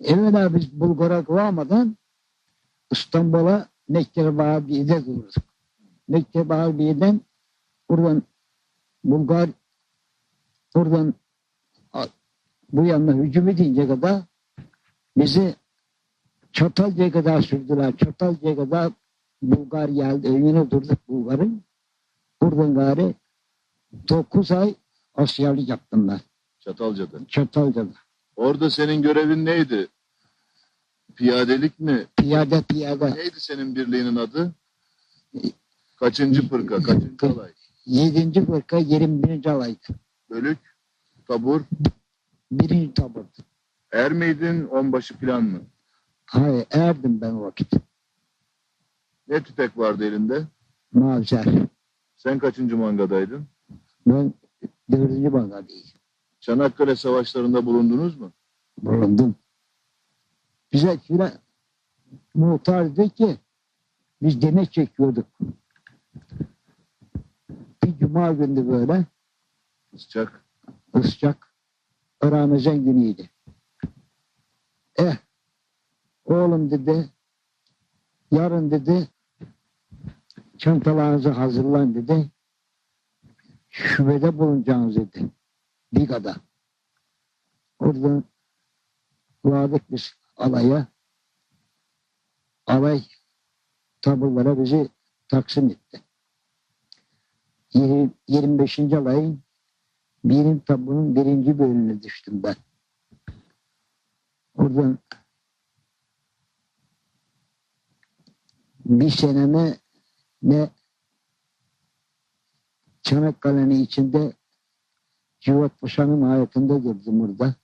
Evvela biz Bulgar'a kıvamadan İstanbul'a Mekke Vahabiye'de durduk. Mekke Vahabiye'den buradan Bulgar buradan bu yana hücum edince kadar bizi Çatalca'ya kadar sürdüler. Çatalca'ya kadar Bulgar geldi. Önüne durduk Bulgar'ın. Buradan gari 9 ay askerlik yaptım ben. Çatalca'da. Çatalca'da. Orada senin görevin neydi? Piyadelik mi? Piyade piyade. Neydi senin birliğinin adı? Kaçıncı fırka? Kaçıncı alay? 7. fırka 21. alaydı. Bölük? Tabur? Birinci tabur. Er miydin? Onbaşı falan mı? Hayır erdim ben o vakit. Ne tüfek vardı elinde? Mazer. Sen kaçıncı mangadaydın? Ben dördüncü bagadayım. Çanakkale savaşlarında bulundunuz mu? Bulundum. Bize filan muhtar dedi ki biz demet çekiyorduk. Bir cuma günü böyle Sıcak. ıscak Ramazan günüydü. Eh oğlum dedi yarın dedi çantalarınızı hazırlan dedi. Şubede bulunacağınız dedi. Biga'da. Oradan vardık biz alaya. Alay taburlara bizi taksim etti. Yirmi- 25. alayın birin tabunun birinci bölümüne düştüm ben. Oradan bir seneme ne Çanakkale'nin içinde Civat Paşa'nın hayatında durdum burada.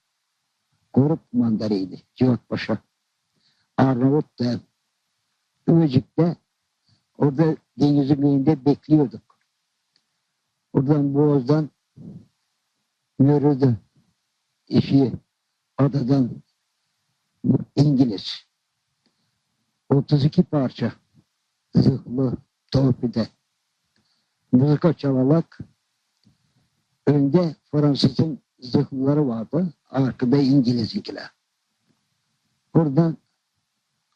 Grup mandarıydı Civat Paşa. Arnavut da Ümecik'te orada denizin kıyında bekliyorduk. Oradan Boğaz'dan yürüdü. İşi adadan İngiliz. 32 parça zırhlı torpide mızıka çalalak önde Fransız'ın zırhlıları vardı. Arkada İngiliz'inkiler. Buradan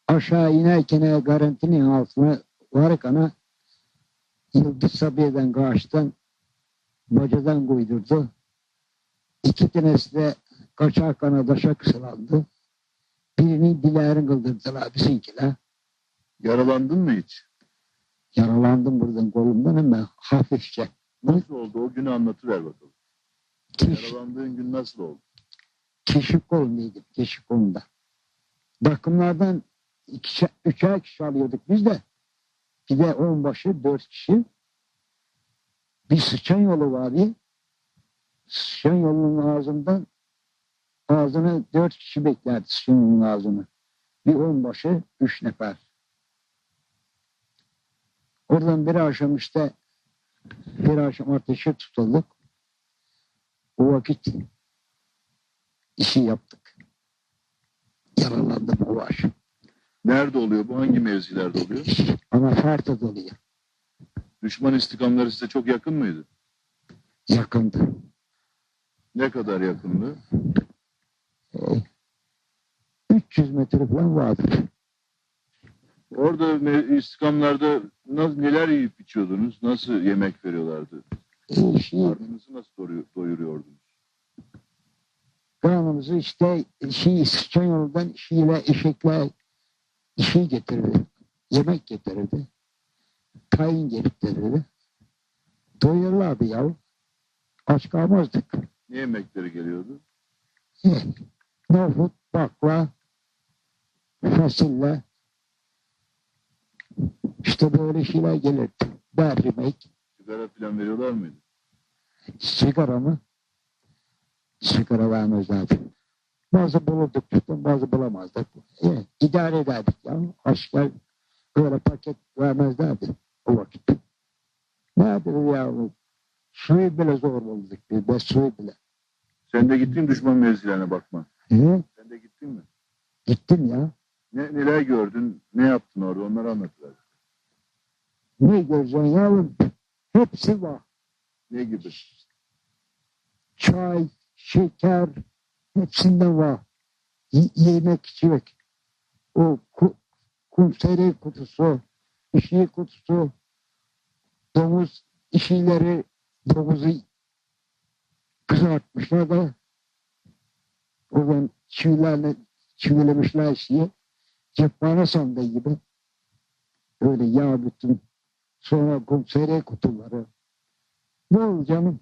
aşağı inerken garantinin altına varıkana Yıldız Sabiye'den karşıdan bacadan koydurdu. İki tanesi de kaçak kanadaşa kısılandı. Birini dilerin kıldırdılar bizimkiler. Yaralandın mı hiç? Yaralandım buradan kolumdan ama hafifçe. Nasıl oldu? O günü anlatıver bakalım. Kiş, Yaralandığın gün nasıl oldu? Keşif kolunda. Bakımlardan iki, üçer kişi alıyorduk biz de. Bir de onbaşı dört kişi. Bir sıçan yolu vardı. Sıçan yolunun ağzından ağzını dört kişi beklerdi sıçan yolunun ağzını. Bir onbaşı üç nefer. Oradan bir akşam bir akşam ateşe tutulduk. O vakit işi yaptık. Yaralandım o akşam. Nerede oluyor bu? Hangi mevzilerde oluyor? Ama farklı doluyor. Düşman istikamları size çok yakın mıydı? Yakındı. Ne kadar yakındı? Ee, 300 metre falan vardır. Orada istikamlarda nasıl, neler yiyip içiyordunuz? Nasıl yemek veriyorlardı? Şey, Karnınızı nasıl doyuru- doyuruyordunuz? kanımızı işte şey, sıçan yoldan şeyle eşekle işi getirirdi. Yemek getirirdi. Tayin getirirdi. Doyurlardı ya. Aç kalmazdık. Ne yemekleri geliyordu? Eh, Nohut, bakla, fasulye. İşte böyle şeyler gelirdi. Berrimek, Sigara falan veriyorlar mıydı? sigara mı? Sigara vermezlerdi. Bazı bulurduk, bazı bulamazdık. E, idare ederdik ya. Asker böyle paket vermezlerdi o vakit. Nedir ya? Suyu bile zor bulduk biz. Ben suyu bile. Sen de gittin düşman mevzilerine bakma. E, Sen de gittin mi? gittim ya. Ne, neler gördün? Ne yaptın orada? Onları anlatıver. Ne göreceksin yavrum? Hepsi var. Ne gibi? Çay, şeker, hepsinden var. y- yemek içmek. O ku, kumseri kutusu, işi kutusu, domuz işileri, domuzu kızartmışlar da o zaman çivilerle çivilemişler şeyi. Cephane sandığı gibi. Öyle yağ bütün. Sonra kumseri kutuları. Oldu canım?